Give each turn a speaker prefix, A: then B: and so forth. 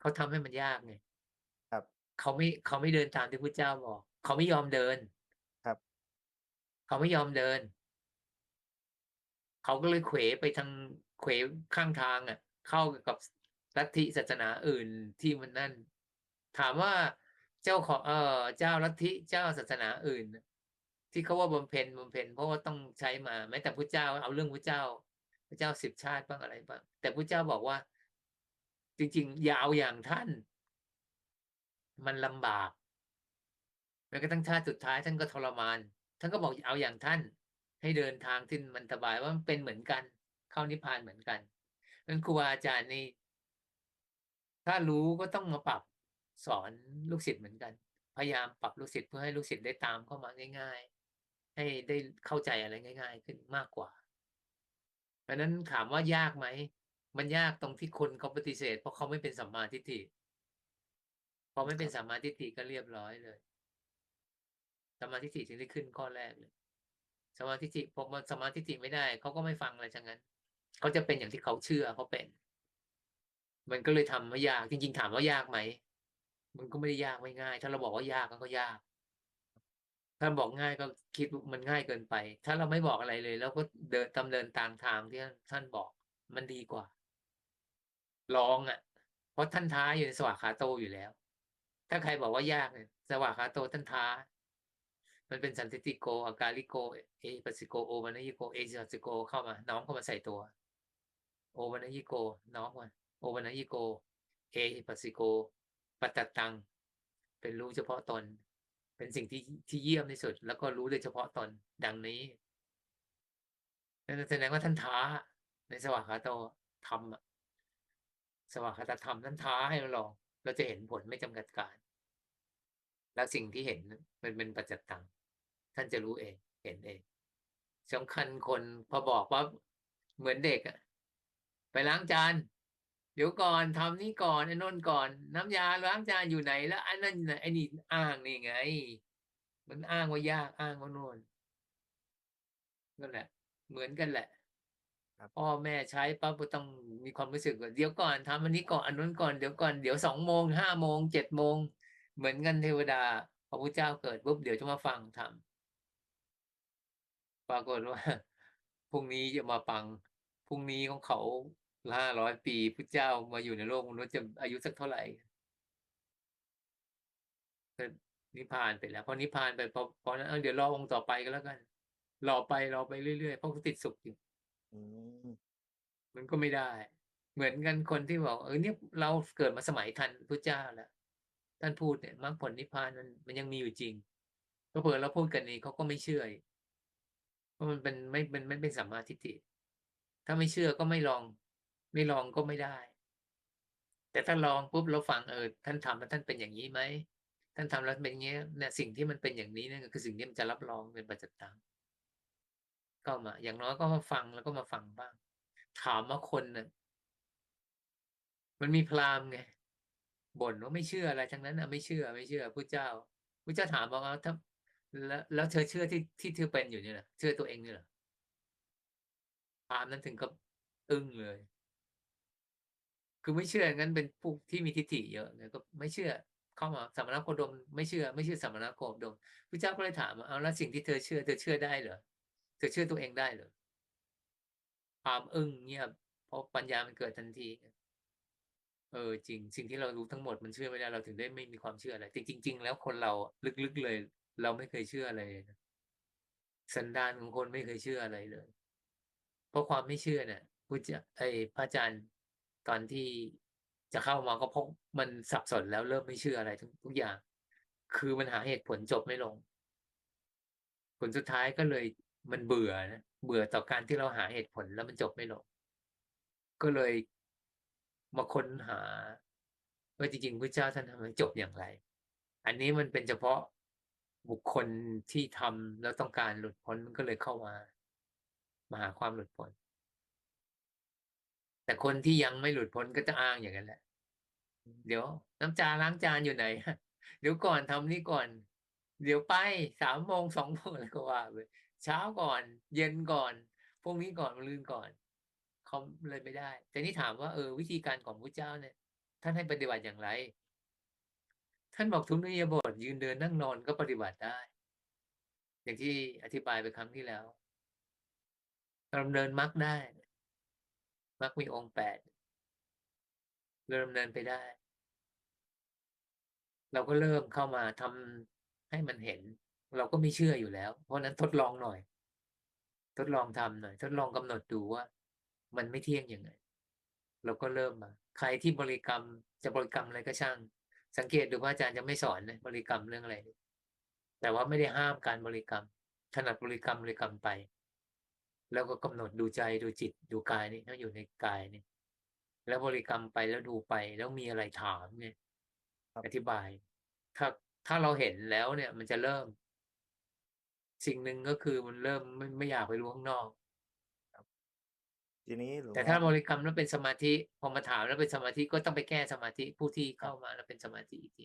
A: เขาทำให้มันยากไง
B: ครับ
A: เขาไม่เขาไม่เดินตามที่พระเจ้าบอก เขาไม่ยอมเดิน
B: ครับ
A: เขาไม่ยอมเดิน เขาก็เลยเขวไปทางเขวข้างทางอะ เข้ากับลัทธิศาสนาอื่นที่มันนั่น ถามว่าเจ้าของเออเจ้าลัทธิเจ้าศาสนาอื่น ที่เขาว่าบำเพ็ญบำเพ็ญเพราะว่าต้องใช้มาแม้แต่พระเจ้าเอาเรื่องพระเจ้าพระเจ้าสิบชาติบ้างอะไรบ้างแต่พระเจ้าบอกว่า จริงๆอย่าเอาอย่างท่าน มันลำบากแม้กระทั่งชาติสุดท้ายท่านก็ทรมาน ท่านก็บอกเอาอย่างท่าน ให้เดินทางที่มันสบายว่ามันเป็นเหมือนกัน เข้านิพพานเหมือนกันนั้นครูบาอาจารย์นี่ถ้ารู้ก็ต้องมาปรับสอนลูกศิษย์เหมือนกัน พยายามปรับลูกศิษย์เพื่อให้ลูกศิษย์ได้ตามเข้ามาง่าย ๆ ให้ได้เข้าใจอะไรง่าย ๆ ขึ้นมากกว่าเพราะนั้นถามว่ายากไหม มันยากตรงที่คนเขาปฏิเสธ เพราะเขาไม่เป็นสัมมาทิฏฐิพอไม่เป็นสัมมาทิฏฐิก็เรียบร้อยเลยสัมมาทิฏฐิจึงได้ขึ้นข้อแรกเลยสัมมาทิฏฐิพอมาสัมมาทิฏฐิไม่ได้เขาก็ไม่ฟังอะไรทั้งนั้นเขาจะเป็นอย่างที่เขาเชื่อเขาเป็น มันก็เลยทำไม่ยาก จริง ๆ ถามว่ายากไหมมันก็ไม่ได้ยากไม่ง่าย ถ้าเราบอกว่ายากมันก็ยาก ถ้าบอกง่ายก็คิดมันง่ายเกินไป ถ้าเราไม่บอกอะไรเลย แล้วก็เดินดำเนินตามทางที่ท่านบอกมันดีกว่า ลองอะ เพราะท่านท้าอยู่ในสวากขาโตอยู่แล้ว ถ้าใครบอกว่ายากเนี่ยสวากขาโตท่านท้า มันเป็นสันติโกอากาลิโก เอปัสสิโกโอวันยิโกเอจิสิโกเข้ามา น้อมเข้ามาใส่ตัว โอวันยิโก น้อมมาโอวันยิโก เอปัสสิโกปัตตตัง เป็นรู้เฉพาะตน เป็นสิ่งที่ที่เยี่ยมที่สุด แล้วก็รู้โดยเฉพาะตนดังนี้นั่นแสดงว่าท่านท้าในสวากขาโตทำอะ สวากาตธรรมท่านท้าให้เราลอง เราจะเห็นผลไม่จำกัดการ แล้วสิ่งที่เห็นมันเป็นปัจจัตตังท่านจะรู้เอง เห็นเองสำคัญคนพอบอกว่าเหมือนเด็กอะไปล้างจานเดี๋ยวก่อนทำนี่ก่อนไอ้นนก่อน น้ำยาล้างจานอยู่ไหนแล้วอันนั้นไอ้นี่อ้างนี่ไง มันอ้างว่ายากอ้างว่าโน่นนั่นแหละ เหมือนกันแหละ พ่อแม่ใช้ปั๊บก็ต้องมีความรู้สึกว่าเดี๋ยวก่อนทำอันนี้ก่อนอันนู้นก่อนเดี๋ยวก่อนเดี๋ยวสองโมงห้าโมงเจ็ดโมงเหมือนกันเทวดาพระพุทธเจ้าเกิดปุ๊บเดี๋ยวจะมาฟังทำปรากฏว่าพรุ่งนี้จะมาฟังพรุ่งนี้ของเขาห้าร้อยปีพุทธเจ้ามาอยู่ในโลกมนุษย์จะอายุสักเท่าไหร่ก็นิพพานไปแล้วพอนิพพานไปพอพอนั้นเออเดี๋ยวรอองค์ต่อไปก็แล้วกันรอไปรอไปเรื่อยๆเพราะเขาติดสุขอยู่
B: อืม
A: มันก็ไม่ได้ เหมือนกันคนที่บอก เออเนี่ยเราเกิดมาสมัยทันพระเจ้าแล้วท่านพูดเนี่ยมรรคผลนิพพานมันมันยังมีอยู่จริง ก็เผื่อเราพูดกันนี้เขาก็ไม่เชื่ออีกเพราะมันเป็นไม่เป็นไม่เป็นสัมมาทิฏฐิถ้าไม่เชื่อก็ไม่ลอง ไม่ลองก็ไม่ได้ แต่ถ้าลองปุ๊บเราฟังเออท่านทำแล้วท่านเป็นอย่างนี้ไหมท่านทำแล้วเป็นอย่างนี้เนี่ยสิ่งที่มันเป็นอย่างนี้เนี่ยคือสิ่งที่มันจะรับรองเป็นปัจจตัง ก็มา อย่างน้อยก็มาฟังแล้วก็มาฟังบ้าง ถามว่าคนน่ะมันมีพราหมณ์ไงบ่นว่าไม่เชื่ออะไรทั้งนั้นอะไม่เชื่อไม่เชื่อพระเจ้าพระเจ้าถามบอกว่าถ้าแล้วแล้วเธอเชื่อที่ที่เธอเป็นอยู่เนี่ยเหรอเชื่อตัวเองเนี่ยหรอพราหมณ์นั้นถึงกับอึ้งเลย คือไม่เชื่องั้นเป็นพวกที่มีทิฏฐิเยอะเนี่ยก็ไม่เชื่อเข้ามาสมณโคดม ไม่เชื่อ ไม่เชื่อสมณโคดมพระเจ้าก็เลยถามว่าเอาแล้วสิ่งที่เธอเชื่อเธอเชื่อได้เหรอ เธอเชื่อตัวเองได้เหรอความอึ้งเงียบเพราะปัญญามันเกิดทันที เออ จริง สิ่งที่เรารู้ทั้งหมดมันเชื่อไม่ได้เราถึงได้ไม่มีความเชื่ออะไรจริงๆแล้วคนเราลึกๆเลย เราไม่เคยเชื่ออะไรเลยสันดานของคนไม่เคยเชื่ออะไรเลย เพราะความไม่เชื่อเนี่ยพุทธไอพระอาจารย์ตอนที่จะเข้ามาก็พราะมันสับสนแล้วเริ่มไม่เชื่ออะไรทุกทุกอย่าง คือมันหาเหตุผลจบไม่ลง ผลสุดท้ายก็เลย มันเบื่อนะเบื่อต่อการที่เราหาเหตุผลแล้วมันจบไม่ลงก็เลยมาค้นหาว่าจริงๆพระเจ้าท่านทำให้จบอย่างไร อันนี้มันเป็นเฉพาะบุคคลที่ทำแล้วต้องการหลุดพ้นมันก็เลยเข้ามามาหาความหลุดพ้น แต่คนที่ยังไม่หลุดพ้นก็จะอ้างอย่างนั้นแหละ เดี๋ยว น้ำจาล้างจานอยู่ไหนเดี๋ยวก่อนทำนี่ก่อน เดี๋ยวไปสามโมงสองโมงอะไรก็ว่าไป เช้าก่อน เย็นก่อนพรุ่งนี้ก่อนมะรืนก่อนเขาเลยไม่ได้ แต่นี่ถามว่าเออวิธีการของพระเจ้าเนี่ย ท่านให้ปฏิบัติอย่างไร ท่านบอกทุกนิยบทยืนเดินนั่งนอนก็ปฏิบัติได้ อย่างที่อธิบายไปครั้งที่แล้วราดำเนินมรรคได้มรรคมีองค์แปดเราดำเนินไปได้ เราก็เริ่มเข้ามาทำให้มันเห็น เราก็ไม่เชื่ออยู่แล้ว เพราะฉะนั้นทดลองหน่อย ทดลองทำหน่อย ทดลองกำหนดดูว่า มันไม่เที่ยงยังไง เราก็เริ่มมา ใครที่บริกรรมจะบริกรรมอะไรก็ช่าง สังเกตดูว่าอาจารย์จะไม่สอนนะบริกรรมเรื่องอะไร แต่ว่าไม่ได้ห้ามการบริกรรม ถนัดบริกรรมบริกรรมไป แล้วก็กำหนดดูใจดูจิตดูกายนี่ถ้าอยู่ในกายนี่แล้วบริกรรมไปแล้วดูไป แล้วมีอะไรถามเนี่ย
B: ครับ
A: อธิบาย ถ้าถ้าเราเห็นแล้วเนี่ย มันจะเริ่ม สิ่งหนึ่งก็คือมันเริ่มไม่ไม่อยากไปรู้ข้างนอก
B: ทีนี้หลวง
A: แต่
B: พ่
A: ถ้า
B: อบ
A: ริกรรมแล้วเป็นสมาธิพอมาถามแล้วเป็นสมาธิก็ต้องไปแก้สมาธิผู้ที่เข้ามาแล้วเป็นสมาธิอีกที